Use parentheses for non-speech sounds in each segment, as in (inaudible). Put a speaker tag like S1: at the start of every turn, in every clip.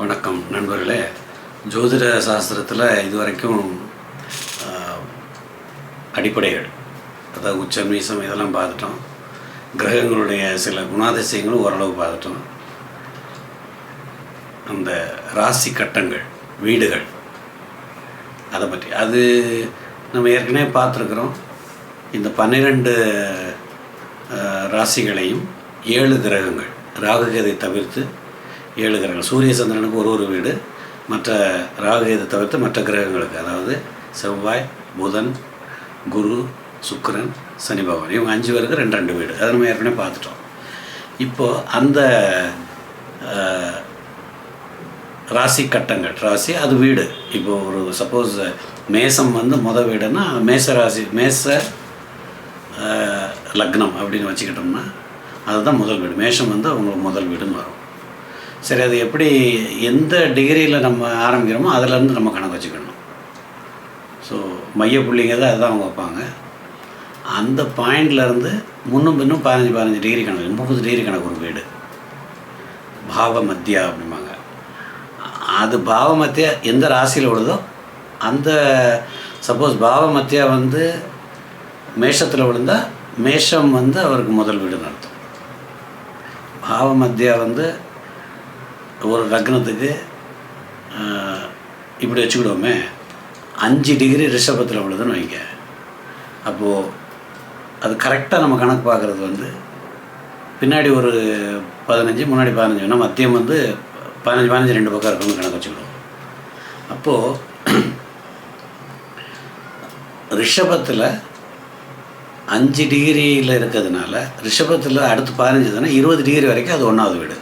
S1: வணக்கம் நண்பர்களே. ஜோதிட சாஸ்திரத்தில் இதுவரைக்கும் அடிப்படைகள் அதாவது உச்சம் மீசம் இதெல்லாம் பார்த்துட்டோம். கிரகங்களுடைய சில குணாதிசயங்களும் ஓரளவு பார்த்துட்டோம். அந்த ராசி கட்டங்கள் வீடுகள் அதை பற்றி. அது நம்ம ஏற்கனவே பார்த்துருக்குறோம். இந்த பன்னிரெண்டு ராசிகளையும் ஏழு கிரகங்கள் ராகுகதை தவிர்த்து ஏழு கிரகங்கள் சூரிய சந்திரனுக்கு ஒரு ஒரு வீடு மற்ற ராகுகதை தவிர்த்து மற்ற கிரகங்களுக்கு அதாவது செவ்வாய் புதன் குரு சுக்கரன் சனி பகவான். இவங்க அஞ்சு பேருக்கு ரெண்டு ரெண்டு வீடு. அதை நம்ம ஏற்கனவே பார்த்துட்டோம். இப்போது அந்த ராசி கட்டங்கள் ராசி அது வீடு. இப்போ ஒரு சப்போஸ் மேசம் வந்து முத வீடுன்னா மேச ராசி மேச லக்னம் அப்படின்னு வச்சுக்கிட்டோம்னா அதுதான் முதல் வீடு. மேஷம் வந்து அவங்களுக்கு முதல் வீடுன்னு வரும். சரி அது எப்படி எந்த டிகிரியில் நம்ம ஆரம்பிக்கிறோமோ அதுலேருந்து நம்ம கணக்கு வச்சுக்கணும். ஸோ மையப்புள்ளிங்க தான் அதுதான் அவங்க வைப்பாங்க. அந்த பாயிண்ட்லேருந்து முன்னும் பின்னும் பதினஞ்சு பதினஞ்சு டிகிரி கணக்கு முப்பது டிகிரி கணக்கு ஒரு வீடு. பாவ மத்தியா அப்படிம்பாங்க. அது பாவ மத்தியா எந்த ராசியில் விழுதோ அந்த சப்போஸ் பாவ மத்தியா வந்து மேஷத்தில் விழுந்தால் மேஷம் வந்து அவருக்கு முதல் வீடு அர்த்தம். பாவ மத்தியா வந்து ஒரு லக்னத்துக்கு இப்படி வச்சுக்கிடுவோமே அஞ்சு டிகிரி ரிஷபத்தில் உள்ளதுன்னு வைங்க. அப்போது அது கரெக்டாக நம்ம கணக்கு பார்க்குறது வந்து பின்னாடி ஒரு பதினஞ்சு முன்னாடி பதினஞ்சு வேணால் மத்தியம் வந்து பதினஞ்சு பதினஞ்சு ரெண்டு பக்கம் இருக்கணும் கணக்கு வச்சுக்கிடுவோம். அப்போது ரிஷபத்தில் அஞ்சு டிகிரியில் இருக்கிறதுனால ரிஷபத்தில் அடுத்து பதினஞ்சு தானே இருபது டிகிரி வரைக்கும் அது ஒன்றாவது வீடு.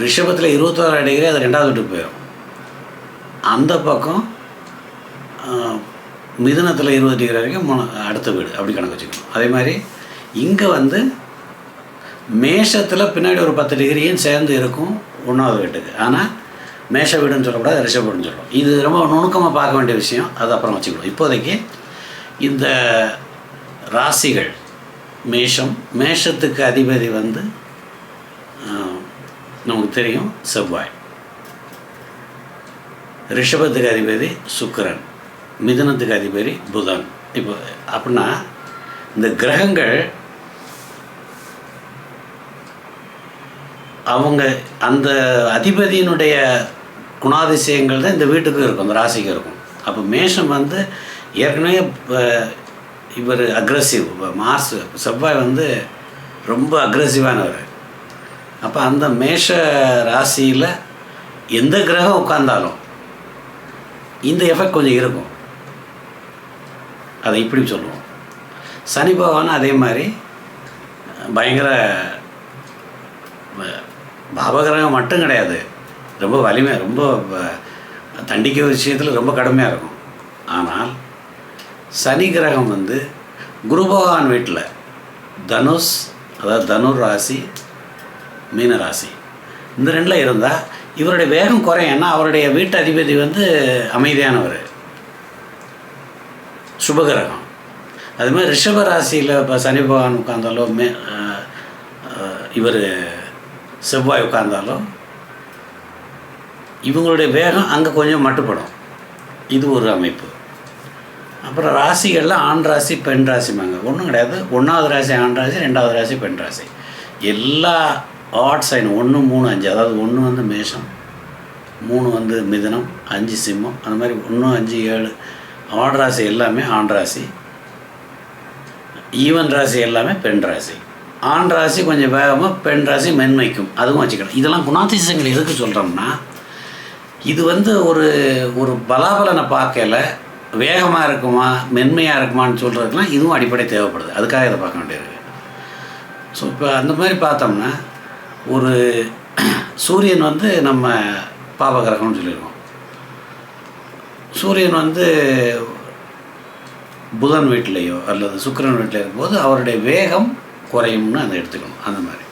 S1: ரிஷபத்தில் இருபத்தோராறு டிகிரி அது ரெண்டாவது வீட்டுக்கு போயிடும் அந்த பக்கம் மிதுனத்தில் இருபது டிகிரி வரைக்கும் மூணு அடுத்த வீடு அப்படி கணக்கு வச்சுக்கணும். அதே மாதிரி இங்கே வந்து மேஷத்தில் பின்னாடி ஒரு பத்து டிகிரியும் சேர்ந்து இருக்கும் ஒன்றாவது வீட்டுக்கு. ஆனால் மேஷ வீடுன்னு சொல்லக்கூடாது ரிஷப வீடுன்னு சொல்லணும் இது ரொம்ப நுணுக்கமாக பார்க்க வேண்டிய விஷயம். அது அப்புறம் வச்சுக்கணும். இப்போதைக்கு இந்த ராசிகள் மேஷம் மேஷத்துக்கு அதிபதி வந்து நமக்கு தெரியும் செவ்வாய். ரிஷபத்துக்கு அதிபதி சுக்கரன் மிதுனத்துக்கு அதிபதி புதன். இப்போ அப்படின்னா இந்த கிரகங்கள் அவங்க அந்த அதிபதியினுடைய குணாதிசயங்கள் தான் இந்த வீட்டுக்கும் இருக்கும் அந்த ராசிக்கும் இருக்கும். அப்போ மேஷம் வந்து ஏற்கனவே இவர் அக்ரஸிவ் மார்ஸ் செவ்வாய் வந்து ரொம்ப அக்ரஸிவானவர் அப்போ அந்த மேஷ ராசியில் எந்த கிரகம் உட்கார்ந்தாலும் இந்த எஃபெக்ட் கொஞ்சம் இருக்கும். அதை இப்படி சொல்லுவோம். சனி பகவான் அதே மாதிரி பயங்கர வ- பாவகிரகம் மட்டும் கிடையாது. ரொம்ப வலிமை ரொம்ப தண்டிக்கிற விஷயத்தில் ரொம்ப கடுமையாக இருக்கும். ஆனால் சனி கிரகம் வந்து குரு பகவான் வீட்டில் தனுஷ் அதாவது தனுர் ராசி மீன ராசி இந்த ரெண்டில் இருந்தால் இவருடைய வேகம் குறையும் ஏன்னா அவருடைய வீட்டு அதிபதி வந்து அமைதியானவர். சுபகிரகம். அது மாதிரி ரிஷப ராசியில் இப்போ சனி பகவான் உட்கார்ந்தாலோ மே இவர் செவ்வாய் உட்கார்ந்தாலோ இவங்களுடைய வேகம் அங்கே கொஞ்சம் மட்டுப்படும். இது ஒரு அமைப்பு. அப்புறம் ராசிகளில் ஆண் ராசி பெண் ராசிமாங்க ஒன்றும் கிடையாது. ஒன்றாவது ராசி ஆண் ராசி ரெண்டாவது ராசி பெண் ராசி. எல்லா ஆட் சைன் ஒன்று மூணு அஞ்சு. அதாவது ஒன்று வந்து மேஷம் மூணு வந்து மிதனம் அஞ்சு சிம்மம். அந்த மாதிரி ஒன்று அஞ்சு ஏழு. ஆட் ராசி எல்லாமே ஆண் ராசி. ஈவன் ராசி எல்லாமே பெண் ராசி. ஆண் ராசி கொஞ்சம் வேகமாக பெண் ராசி மென்மைக்கும். அதுவும் வச்சுக்கலாம் இதெல்லாம் குணாதிசயங்கள் எதுக்கு சொல்கிறோம்னா இது வந்து ஒரு ஒரு பலாபலனை பார்க்கல. வேகமாக இருக்குமா மென்மையாக இருக்குமான்னு சொல்கிறதுக்கெலாம் இதுவும் அடிப்படை தேவைப்படுது. அதுக்காக இதை பார்க்க வேண்டியிருக்கு ஸோ இப்போ அந்த மாதிரி பார்த்தோம்னா ஒரு சூரியன் வந்து நம்ம பாவகிரகம்னு சொல்லியிருக்கோம். சூரியன் வந்து புதன் வீட்டிலேயோ அல்லது சுக்கிரன் வீட்டில் இருக்கும்போது அவருடைய வேகம் குறையும்னு அதை எடுத்துக்கணும். அந்த மாதிரி.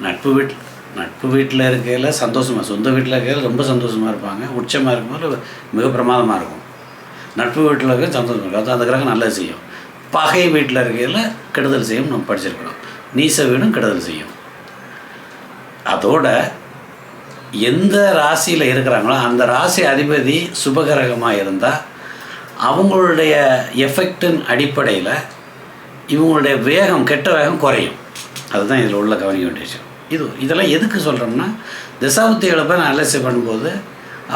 S1: நட்பு வீட்டில் நட்பு வீட்டில் இருக்கையில் சந்தோஷமாக சொந்த வீட்டில் இருக்கையில் ரொம்ப சந்தோஷமாக இருப்பாங்க. உச்சமாக இருக்கும்போது மிக பிரமாதமாக இருக்கும். நட்பு வீட்டில் இருக்க சந்தோஷமாக இருக்கும். அது அந்த கிரகம் நல்லது செய்யும். பகை வீட்டில் இருக்கையில் கெடுதல் செய்யும் நம்ம படிச்சிருக்கணும் நீச வீடும் கெடுதல் செய்யும். அதோட எந்த ராசியில் இருக்கிறாங்களோ அந்த ராசி அதிபதி சுபகிரகமாக இருந்தால் அவங்களுடைய எஃபெக்டின் அடிப்படையில் இவங்களுடைய வேகம் கெட்ட வேகம் குறையும். அதுதான் இதில் உள்ள கவனிக்க வேண்டிய விஷயம். இது இதெல்லாம் எதுக்கு சொல்கிறோம்னா திசாபுத்திகளை போய் நான் அலசி பண்ணும்போது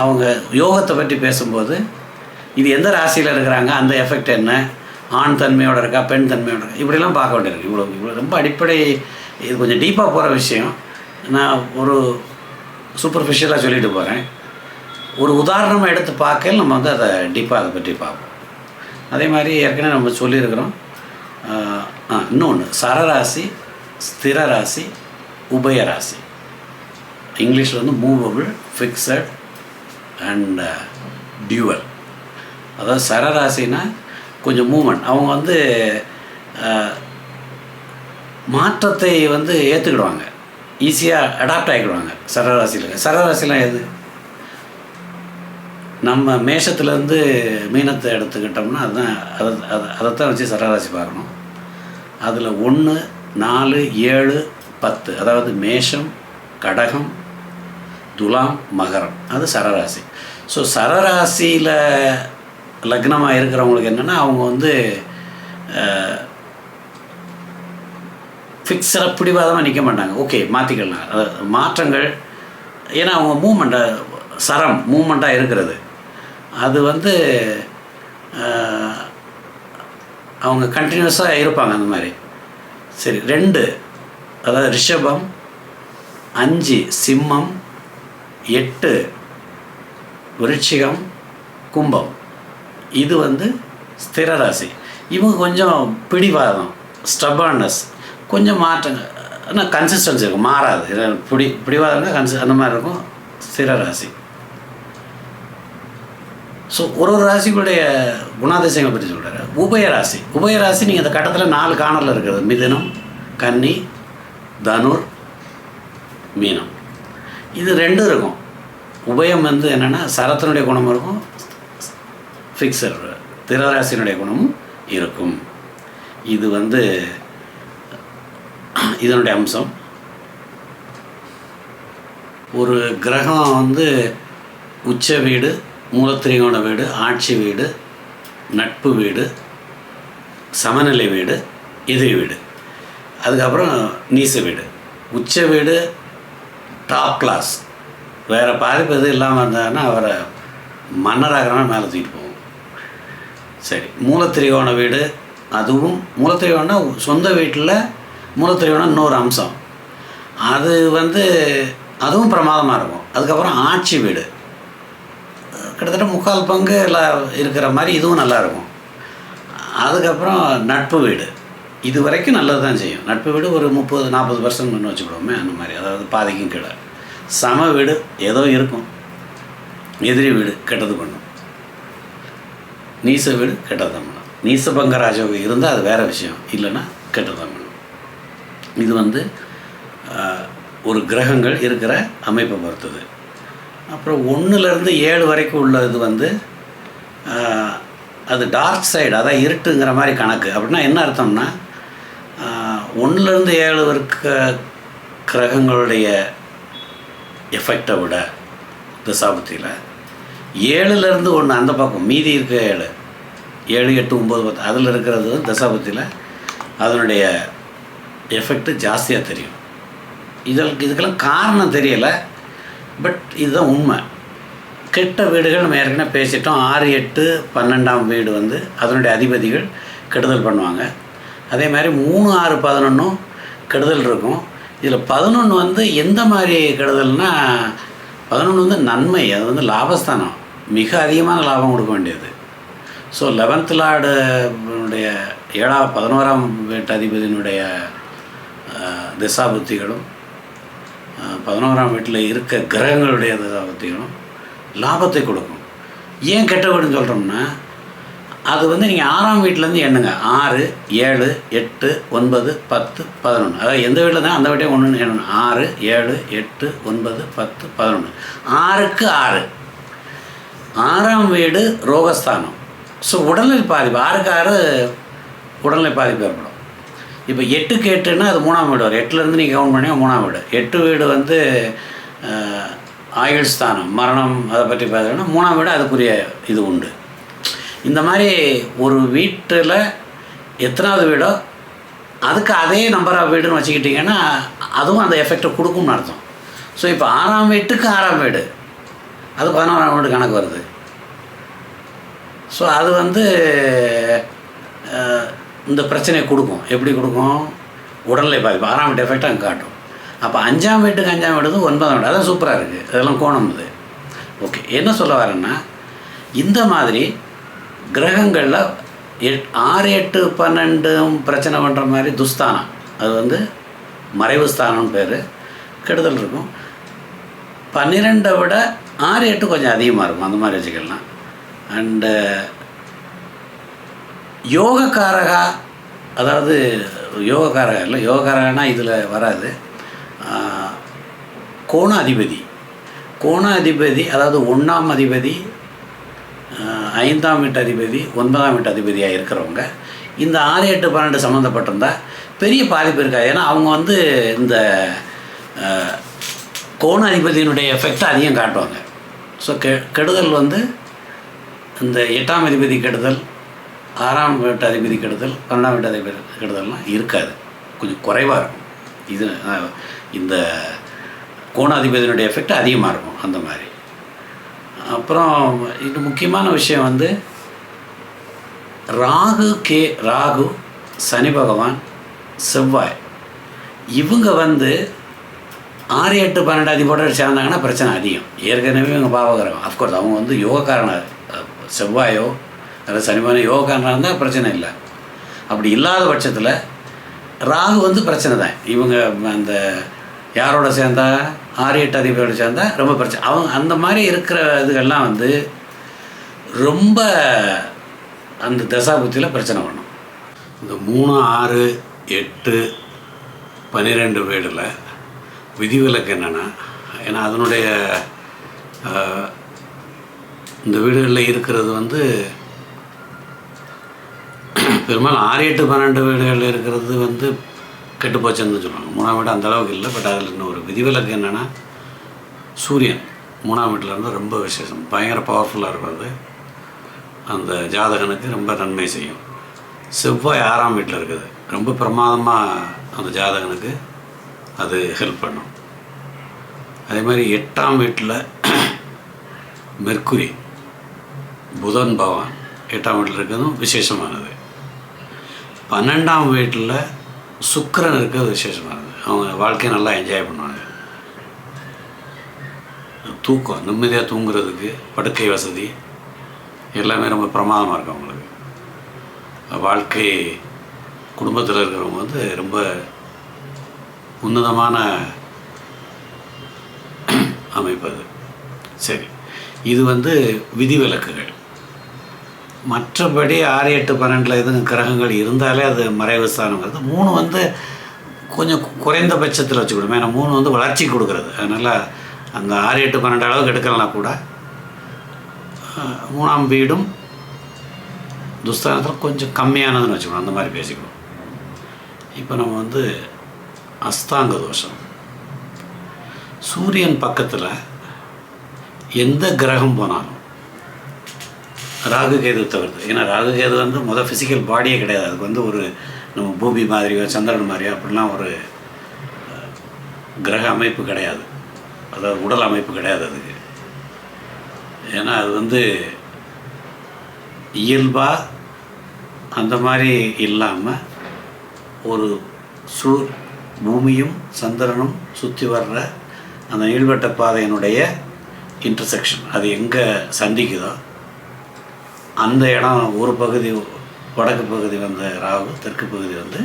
S1: அவங்க யோகத்தை பற்றி பேசும்போது இது எந்த ராசியில் இருக்கிறாங்க அந்த எஃபெக்ட் என்ன ஆண் தன்மையோட இருக்கா பெண் தன்மையோட இருக்கா இப்படிலாம் பார்க்க வேண்டியிருக்கு இவ்வளோ இவ்வளோ ரொம்ப அடிப்படை இது கொஞ்சம் டீப்பாக போகிற விஷயம். நான் ஒரு சூப்பர்ஃபிஷியலாக சொல்லிட்டு போகிறேன் ஒரு உதாரணமாக எடுத்து பார்க்க நம்ம வந்து அதை டீப்பாக அதை பற்றி பார்ப்போம். அதே மாதிரி ஏற்கனவே நம்ம சொல்லியிருக்கிறோம். ஆ இன்னொன்று சரராசி ஸ்திர ராசி உபயராசி. இங்கிலீஷில் வந்து மூவபிள் ஃபிக்ஸட் அண்ட் டியூவல் அதாவது சரராசினா கொஞ்சம் மூமெண்ட் அவங்க வந்து மாற்றத்தை வந்து ஏற்றுக்கிடுவாங்க ஈஸியாக அடாப்ட் ஆகிடுவாங்க சரராசியில். சரராசிலாம் எது? நம்ம மேஷத்துலேருந்து மீனத்தை எடுத்துக்கிட்டோம்னா அதுதான் அதை அதை அதைத்தான் வச்சு சரராசி பார்க்கணும். அதில் ஒன்று நாலு ஏழு பத்து. அதாவது மேஷம் கடகம் துலாம் மகரம். அது சரராசி. ஸோ சரராசியில் லக்னமாக இருக்கிறவங்களுக்கு என்னென்னா அவங்க வந்து ஃபிக்ஸடாக பிடிவாதமாக நிற்க மாட்டாங்க. ஓகே மாற்றிக்கலாம் அதாவது மாற்றங்கள் ஏன்னா அவங்க மூமெண்ட்டாக சரம் மூமெண்ட்டாக இருக்கிறது. அது வந்து அவங்க கண்டினியூஸாக இருப்பாங்க அந்த மாதிரி. சரி ரெண்டு அதாவது ரிஷபம் அஞ்சு சிம்மம் எட்டு விருட்சிகம் கும்பம். இது வந்து ஸ்திர ராசி இவங்க கொஞ்சம் பிடிவாதம் ஸ்டபானஸ் கொஞ்சம் மாற்றங்கள். ஆனால் கன்சிஸ்டன்சி இருக்கும். மாறாது. பிடி பிடி இருந்தால் கன்சி அந்த மாதிரி இருக்கும். ஸ்திர ராசி. ஸோ ஒரு ஒரு ராசிகளுடைய குணாதிசயங்களை பற்றி சொல்கிறாரு உபயராசி உபயராசி நீங்கள் இந்த கட்டத்தில் நாலு காணலில் இருக்கிறது. மிதுனம் கன்னி தனுர் மீனம். இது ரெண்டும் இருக்கும். உபயம் வந்து என்னென்னா சரத்தினுடைய குணம் இருக்கும். ஃபிக்ஸர் திரராசினுடைய குணமும் இருக்கும். இது வந்து இதனுடைய அம்சம். ஒரு கிரகம் வந்து உச்ச வீடு மூலத்திரிகோண வீடு ஆட்சி வீடு நட்பு வீடு சமநிலை வீடு எதிரி வீடு. அதுக்கப்புறம் நீச வீடு. உச்ச வீடு டாப் கிளாஸ் வேறு பாதிப்பு எதுவும் இல்லாமல் இருந்தாருன்னா அவரை மன்னராகிறனா மேலே தூக்கிட்டு போவோம் சரி. மூலத்திரிகோண வீடு அதுவும் மூலத்திரிகோணம்னா சொந்த வீட்டில் மூலத்திரையோட இன்னொரு அம்சம். அது வந்து அதுவும் பிரமாதமாக இருக்கும். அதுக்கப்புறம் ஆட்சி வீடு. கிட்டத்தட்ட முக்கால் பங்கு எல்லாம் இருக்கிற மாதிரி இதுவும் நல்லா இருக்கும். அதுக்கப்புறம் நட்பு வீடு. இது வரைக்கும் நல்லது தான் செய்யும். நட்பு வீடு ஒரு முப்பது நாற்பது பர்சன்ட் வச்சுக்கிடுவோமே அந்த மாதிரி. அதாவது பாதிக்கும் கீழே. சம வீடு ஏதோ இருக்கும். எதிரி வீடு கெட்டது பண்ணும். நீச வீடு கெட்டது தான் பண்ணும். நீசபங்க ராஜயோகம் இருந்தால் அது வேறு விஷயம். இல்லைன்னா கெட்டது தான் பண்ணும். இது வந்து ஒரு கிரகங்கள் இருக்கிற அமைப்பை பொறுத்தது. அப்புறம் ஒன்றுலேருந்து ஏழு வரைக்கும் உள்ளது வந்து அது டார்க் சைடு அதான் இருட்டுங்கிற மாதிரி கணக்கு. அப்படின்னா என்ன அர்த்தம்னா ஒன்றுலேருந்து ஏழு இருக்க கிரகங்களுடைய எஃபெக்டை விட திசாபுத்தியில் ஏழுலேருந்து ஒன்று அந்த பக்கம் மீதி இருக்க ஏழு. ஏழு எட்டு ஒம்பது பத்து அதில் இருக்கிறது தசாபத்தியில் அதனுடைய எஃபெக்ட் ஜாஸ்தியாக தெரியும். இதற்கு இதுக்கெல்லாம் காரணம் தெரியலை பட் இதுதான் உண்மை. கெட்ட வீடுகள் நம்ம ஏற்கனவே பேசிட்டோம். ஆறு எட்டு பன்னெண்டாம் வீடு வந்து அதனுடைய அதிபதிகள் கெடுதல் பண்ணுவாங்க. அதே மாதிரி மூணு ஆறு பதினொன்றும் கெடுதல் இருக்கும். இதில் பதினொன்று வந்து எந்த மாதிரி கெடுதல்னால் பதினொன்று வந்து நன்மை அது வந்து லாபஸ்தானம். மிக அதிகமான லாபம் கொடுக்க வேண்டியது. ஸோ லெவன்த் லார்டுடைய ஏழாம் பதினோராம் வீட்டு அதிபதியினுடைய திசாபுத்திகளும் பதினோராம் வீட்டில் இருக்க கிரகங்களுடைய திசாபுத்திகளும் லாபத்தை கொடுக்கும் ஏன் கெட்ட வீடுன்னு சொல்கிறோம்னா அது வந்து நீங்கள் ஆறாம் வீட்டிலேருந்து எண்ணுங்க ஆறு ஏழு எட்டு ஒன்பது பத்து பதினொன்று அதாவது எந்த வீட்டில் தான் அந்த வீட்டே ஒன்றுன்னு எண்ணணும் ஆறு ஏழு எட்டு ஒன்பது பத்து பதினொன்று ஆறுக்கு ஆறு ஆறாம் வீடு ரோகஸ்தானம் ஸோ உடல்நிலை பாதிப்பு ஆறுக்கு ஆறு உடல்நிலை பாதிப்பு ஏற்படும் இப்போ எட்டுக்கு எட்டுன்னா அது மூணாம் வீடு வரும். எட்டுலேருந்து நீங்கள் கவுண்ட் பண்ணி மூணாம் வீடு. எட்டு வீடு வந்து ஆயுள் ஸ்தானம் மரணம் அதை பற்றி பார்த்தோம்னா மூணாம் வீடு அதுக்குரிய இது உண்டு. இந்த மாதிரி ஒரு வீட்டில் எத்தனாவது வீடோ அதுக்கு அதே நம்பர் ஆஃப் வீடுன்னு வச்சுக்கிட்டிங்கன்னா அதுவும் அந்த எஃபெக்டை கொடுக்கும்னு அர்த்தம். ஸோ இப்போ ஆறாம் வீட்டுக்கு ஆறாம் வீடு. அது பதினோராம் வீடு கணக்கு வருது. ஸோ அது வந்து இந்த பிரச்சனையை கொடுக்கும். எப்படி கொடுக்கும்? உடல்நிலை பாதிப்பு. ஆறாம் வீட்டு எஃபெக்ட் அங்கே காட்டும். அப்போ அஞ்சாம் வீட்டுக்கு அஞ்சாம் வீடு ஒன்பதாம் வீடு. அதான் சூப்பராக இருக்குது அதெல்லாம் கோணம் இது. ஓகே என்ன சொல்ல வரேன்னா இந்த மாதிரி கிரகங்களில் எட் ஆறு எட்டு பன்னெண்டும் பிரச்சனை பண்ணுற மாதிரி துஸ்தானம். அது வந்து மறைவு ஸ்தானம்னு பேர். கெடுதல் இருக்கும். பன்னிரெண்டை விட ஆறு எட்டு கொஞ்சம் அதிகமாக இருக்கும். அந்த மாதிரி வச்சுக்கலாம். அண்டு யோகக்காரகா அதாவது யோகக்காரகா இல்லை யோகக்காரகனா இதில் வராது. கோணாதிபதி. கோண அதிபதி அதிபதி அதாவது ஒன்றாம் அதிபதி ஐந்தாம் வீட்டு அதிபதி ஒன்பதாம் வீட்டு அதிபதியாக இருக்கிறவங்க. இந்த ஆறு எட்டு பன்னெண்டு சம்மந்தப்பட்டிருந்தால் பெரிய பாதிப்பு இருக்காது. ஏன்னா அவங்க வந்து இந்த கோண அதிபதியினுடைய எஃபெக்டை அதிகம் காட்டுவாங்க. ஸோ கெ கெடுதல் வந்து இந்த எட்டாம் அதிபதி கெடுதல் ஆறாம் வீட்டு அதிபதி கெடுதல் பன்னெண்டாம் வீட்டு அதிபதி கெடுதல்லாம் இருக்காது. கொஞ்சம் குறைவாக இருக்கும். இது இந்த கோணாதிபதியினுடைய எஃபெக்ட் அதிகமாக இருக்கும் அந்த மாதிரி. அப்புறம் இது முக்கியமான விஷயம் வந்து ராகு கே ராகு சனி பகவான் செவ்வாய் இவங்க வந்து ஆறு எட்டு பன்னெண்டு அதிபோட சேர்ந்தாங்கன்னா பிரச்சனை அதிகம். ஏற்கனவே இவங்க பாவகரம் அஃப்கோர்ஸ் அவங்க வந்து யோகக்காரனாக செவ்வாயோ அல்லது சனிமான யோகான்னு இருந்தால் பிரச்சனை இல்லை. அப்படி இல்லாத பட்சத்தில் ராகு வந்து பிரச்சனை தான். இவங்க அந்த யாரோட சேர்ந்தா ஆறு எட்டு அதிபரோட சேர்ந்தா ரொம்ப பிரச்சனை. அவங்க அந்த மாதிரி இருக்கிற இதுகள்லாம் வந்து ரொம்ப அந்த தசாபுத்தியில் பிரச்சனை பண்ணும். இந்த மூணு ஆறு எட்டு பன்னிரெண்டு வீடில் விதிவிலக்கு என்னென்னா ஏன்னா அதனுடைய இந்த வீடுகளில் இருக்கிறது வந்து பெரும்பாலும் ஆறு எட்டு பன்னெண்டு வீடுகளில் இருக்கிறது வந்து கெட்டு போச்சுன்னு சொல்லுவாங்க. மூணாம் வீடு அந்த அளவுக்கு இல்லை பட் அதில் இன்னும் ஒரு விதிவிலக்கு என்னென்னா சூரியன் மூணாம் வீட்டில் இருந்து ரொம்ப விசேஷம். பயங்கர பவர்ஃபுல்லாக இருக்கும் அது. அந்த ஜாதகனுக்கு ரொம்ப நன்மை செய்யும். செவ்வாய் ஆறாம் வீட்டில் இருக்குது. ரொம்ப பிரமாதமாக அந்த ஜாதகனுக்கு அது ஹெல்ப் பண்ணும். அதே மாதிரி எட்டாம் வீட்டில் (clears throat) மெர்க்குரி புதன் பவான் எட்டாம் வீட்டில் இருக்கிறதும் விசேஷமானது. பன்னெண்டாம் வீட்டில் சுக்கிரன் இருக்கிறது விசேஷமானது அவங்க வாழ்க்கையை நல்லா என்ஜாய் பண்ணுவாங்க. தூக்கம் நிம்மதியாக தூங்குறதுக்கு படுக்கை வசதி எல்லாமே ரொம்ப பிரமாதமாக இருக்கும் அவங்களுக்கு. வாழ்க்கை குடும்பத்தில் இருக்கிறவங்க வந்து ரொம்ப உன்னதமான அமைப்பு அது. சரி. இது வந்து விதிவிலக்குகள். மற்றபடி ஆறு எட்டு பன்னெண்டில் எதுவும் கிரகங்கள் இருந்தாலே அது மறைவு ஸ்தானங்கிறது. மூணு வந்து கொஞ்சம் குறைந்த பட்சத்தில் வச்சுக்கணும் ஏன்னா மூணு வந்து வளர்ச்சி கொடுக்குறது. அதனால் அந்த ஆறு எட்டு பன்னெண்டு அளவுக்கு எடுக்கலாம் கூட மூணாம் வீடும் துஸ்தானத்தில் கொஞ்சம் கம்மியானதுன்னு வச்சுக்கணும். அந்த மாதிரி பேசிக்கணும். இப்போ நம்ம வந்து அஸ்தாங்க தோஷம். சூரியன் பக்கத்தில் எந்த கிரகம் போனாலும் ராகு கேது தவிர்த்து. ஏன்னா ராகு கேது வந்து முதல் ஃபிசிக்கல் பாடியே கிடையாது. அதுக்கு வந்து ஒரு நம்ம பூமி மாதிரியோ சந்திரன் மாதிரியோ அப்படிலாம் ஒரு கிரக அமைப்பு கிடையாது. அதாவது உடல் அமைப்பு கிடையாது அதுக்கு. ஏன்னா அது வந்து இயல்பாக அந்த மாதிரி இல்லாமல் ஒரு சூ பூமியும் சந்திரனும் சுற்றி வர்ற அந்த நீள்வட்ட பாதையினுடைய இன்டர்செக்ஷன் அது எங்கே சந்திக்குதோ அந்த இடம் ஒரு பகுதி வடக்கு பகுதி வந்த ராகு தெற்கு பகுதி வந்து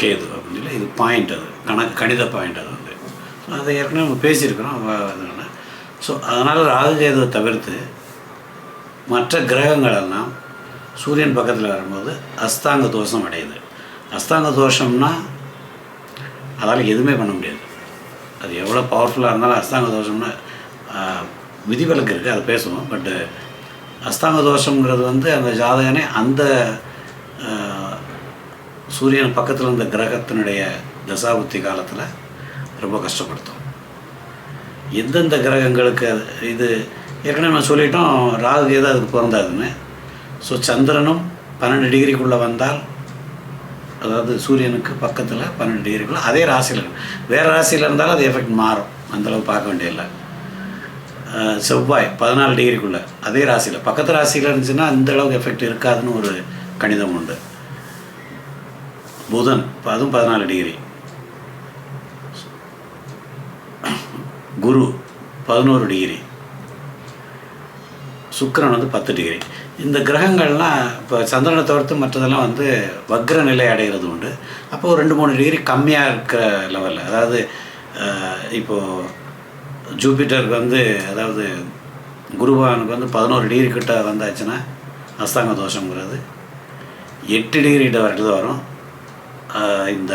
S1: கேது அப்படின்னு சொல்லி இது பாயிண்ட் அது. கணக்கு கணித பாயிண்ட் அது வந்து. அதை ஏற்கனவே நம்ம பேசியிருக்கிறோம் அதனால. ஸோ அதனால் ராகு கேதுவை தவிர்த்து மற்ற கிரகங்கள் எல்லாம் சூரியன் பக்கத்தில் வரும்போது அஸ்தாங்க தோஷம் அடையுது. அஸ்தாங்க தோஷம்னா அதால் எதுவுமே பண்ண முடியாது. அது எவ்வளோ பவர்ஃபுல்லாக இருந்தாலும் அஸ்தாங்க தோஷம்னா விதிவிலக்கு இருக்குது அதை பேசுவோம். பட்டு அஸ்தாங்க தோஷங்கிறது வந்து அந்த ஜாதகனே அந்த சூரியன் பக்கத்தில் இருந்த கிரகத்தினுடைய தசாபுத்தி காலத்தில் ரொம்ப கஷ்டப்படுத்தும். எந்தெந்த கிரகங்களுக்கு அது- இது ஏற்கனவே நம்ம சொல்லிட்டோம் ராகு கேது அதுக்கு பிறந்தாதுன்னு ஸோ சந்திரனும் பன்னெண்டு டிகிரிக்குள்ளே வந்தால் அதாவது சூரியனுக்கு பக்கத்தில் பன்னெண்டு டிகிரிக்குள்ளே அதே ராசியில் வேறு ராசியில் இருந்தாலும் அது எஃபெக்ட் மாறும். அந்தளவு பார்க்க வேண்டியதில்லை. செவ்வாய் பதினாலு டிகிரிக்குள்ளே. அதே ராசியில். பக்கத்து ராசியில் இருந்துச்சுன்னா அந்த அளவுக்கு எஃபெக்ட் இருக்காதுன்னு ஒரு கணிதம் உண்டு. புதன் இப்போ அதுவும் பதினாலு டிகிரி. குரு பதினோரு டிகிரி. சுக்கரன் வந்து பத்து டிகிரி. இந்த கிரகங்கள்லாம் இப்போ சந்திரனை தவிர்த்து மற்றதெல்லாம் வந்து வக்ர நிலை அடைகிறது உண்டு. அப்போ ஒரு ரெண்டு மூணு டிகிரி கம்மியாக இருக்கிற லெவலில் அதாவது இப்போது ஜூபிட்டருக்கு வந்து அதாவது குருபகவானுக்கு வந்து பதினோரு டிகிரி கிட்ட வந்தாச்சுன்னா அஸ்தாங்க தோஷங்கிறது எட்டு டிகிரி கிட்ட வரைக்கும் தான் வரும். இந்த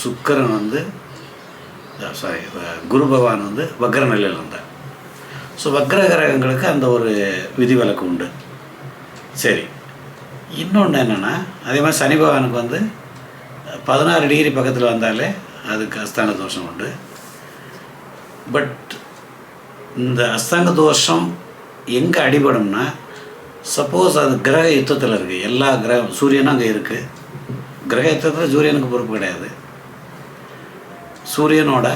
S1: சுக்கிரன் வந்து சாரி குரு பகவான் வந்து வக்ர நிலையில் இருந்தார். ஸோ வக்ர கிரகங்களுக்கு அந்த ஒரு விதிவிலக்கு உண்டு. சரி. இன்னொன்று என்னென்னா அதே மாதிரி சனி பகவானுக்கு வந்து பதினாறு டிகிரி பக்கத்தில் வந்தாலே அதுக்கு அஸ்தாங்க தோஷம் உண்டு. பட் இந்த அஸ்தாங்க தோஷம் எங்கே அடிபடும்னா சப்போஸ் அது கிரக யுத்தத்தில் இருக்குது எல்லா கிரக சூரியனும் அங்கே இருக்குது கிரக யுத்தத்தில் சூரியனுக்கு பொறுப்பு கிடையாது. சூரியனோட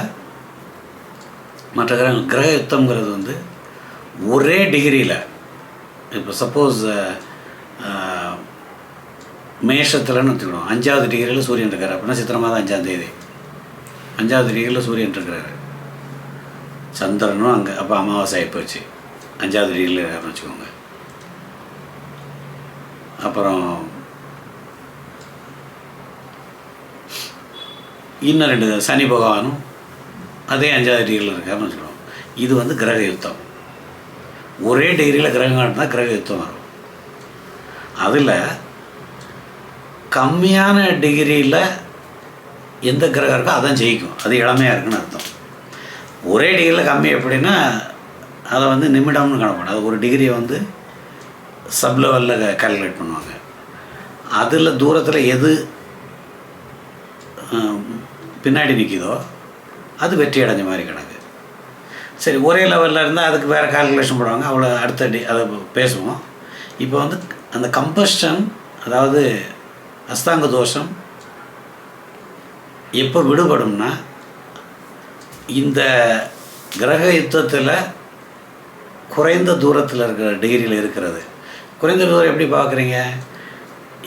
S1: மற்ற கிரகங்கள் கிரக யுத்தம்ங்கிறது வந்து ஒரே டிகிரியில் இப்போ சப்போஸ் மேஷத்தில்னு வச்சுக்கணும். அஞ்சாவது டிகிரியில் சூரியன் இருக்கார். அப்படின்னா சித்திரமாக தான் அஞ்சாம் தேதி. அஞ்சாவது டிகிரியில் சூரியன் இருக்கிறாரு சந்திரனும் அங்கே அப்போ அமாவாசை ஆகி போச்சு அஞ்சாவது டிகிரியில் இருக்காருன்னு வச்சுக்கோங்க. அப்புறம் இன்னும் ரெண்டு சனி பகவானும் அதே அஞ்சாவது டிகிரியில் இருக்காருன்னு வச்சுக்கோங்க. இது வந்து கிரக யுத்தம். ஒரே டிகிரியில் கிரகங்கள் இருந்தால் கிரக யுத்தம் வரும். அதில் கம்மியான டிகிரியில் எந்த கிரகம் இருக்கோ அதான் ஜெயிக்கும். அது இளமையாக இருக்குன்னு அர்த்தம். ஒரே டிகிரியில் கம்மி எப்படின்னா அதை வந்து நிமிடம்னு கணக்கு அது ஒரு டிகிரியை வந்து சப் லெவலில் கால்குலேட் பண்ணுவாங்க. அதில் தூரத்தில் எது பின்னாடி நிற்கிதோ அது வெற்றி அடைஞ்ச மாதிரி கணக்கு. சரி ஒரே லெவலில் இருந்தால் அதுக்கு வேறு கால்குலேஷன் போடுவாங்க. அவ்வளோ அடுத்த டி அதை பேசுவோம். இப்போ வந்து அந்த கம்பஸ்டன் அதாவது அஸ்தாங்க தோஷம் எப்போ விடுபடும்னா இந்த கிரக யுத்தத்தில் குறைந்த தூரத்தில் இருக்கிற டிகிரியில் இருக்கிறது. குறைந்த தூரம் எப்படி பார்க்குறீங்க?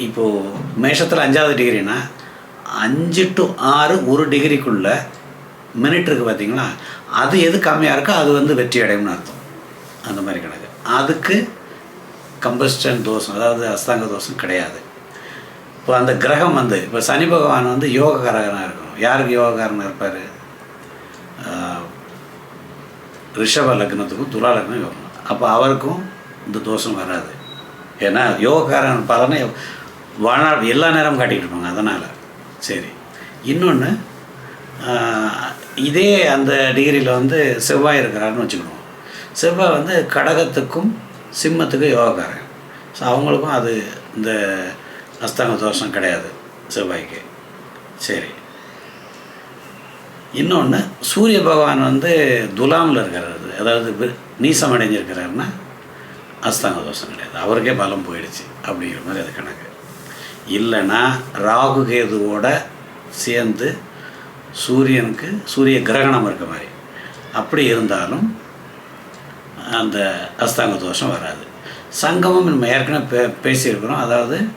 S1: இப்போது மேஷத்தில் அஞ்சாவது டிகிரினா அஞ்சு டு ஆறு ஒரு டிகிரிக்குள்ள மினிட் இருக்குது பார்த்தீங்களா? அது எது கம்மியாக இருக்கோ அது வந்து வெற்றி அடையும்னு அர்த்தம். அந்த மாதிரி கணக்கு. அதுக்கு கம்பஸ்டன் தோஷம் அதாவது அஸ்தாங்க தோஷம் கிடையாது. இப்போ அந்த கிரகம் வந்து இப்போ சனி பகவான் வந்து யோகக்காரகனாக இருக்கணும். யாருக்கு யோகக்காரனாக இருப்பார்? ரிஷப லக்னத்துக்கும் துலா லக்னம் யோகம். அப்போ அவருக்கும் இந்த தோஷம் வராது. ஏன்னா யோகக்காரன் பலனை வாழ்நாள் எல்லா நேரம் காட்டிகிட்டு இருப்பாங்க அதனால். சரி. இன்னொன்று இதே அந்த டிகிரியில் வந்து செவ்வாய் இருக்கிறாருன்னு வச்சுக்கணும் செவ்வாய் வந்து கடகத்துக்கும் சிம்மத்துக்கும் யோகக்காரன். ஸோ அவங்களுக்கும் அது இந்த அஸ்தாங்க தோஷம் கிடையாது செவ்வாய்க்கு. சரி. இன்னொன்று சூரிய பகவான் வந்து துலாமில் இருக்கிறாரு அதாவது நீசம் அடைஞ்சிருக்கிறாருன்னா அஸ்தாங்க தோஷம் கிடையாது. அவருக்கே பலம் போயிடுச்சு அப்படிங்கிற மாதிரி அது கணக்கு. இல்லைன்னா ராகு கேதுவோட சேர்ந்து சூரியனுக்கு சூரிய கிரகணம் இருக்க மாதிரி. அப்படி இருந்தாலும் அந்த அஸ்தாங்க தோஷம் வராது. சங்கமம் நம்ம ஏற்கனவே பே பேசியிருக்கிறோம். அதாவது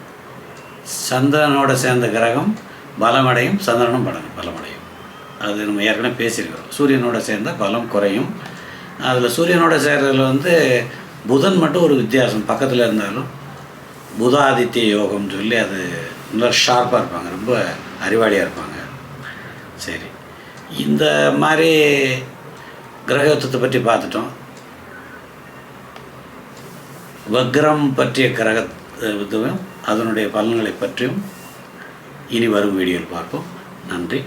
S1: சந்திரனோட சேர்ந்த கிரகம் பலமடையும் சந்திரனும் பலம் பலமடையும். அது நம்ம ஏற்கனவே பேசியிருக்கிறோம். சூரியனோட சேர்ந்தால் பலம் குறையும். அதில் சூரியனோட சேர்றதில் வந்து புதன் மட்டும் ஒரு வித்தியாசம். பக்கத்தில் இருந்தாலும் புதாதித்ய யோகம்னு சொல்லி அது நல்லா ஷார்ப்பாக இருப்பாங்க. ரொம்ப அறிவாளியாக இருப்பாங்க. சரி. இந்த மாதிரி கிரகத்துவத்தை பற்றி பார்த்துட்டோம். வக்ரம் பற்றிய கிரக இதுவும் அதனுடைய பலன்களை பற்றியும் இனி வரும் வீடியோவில் பார்ப்போம். நன்றி.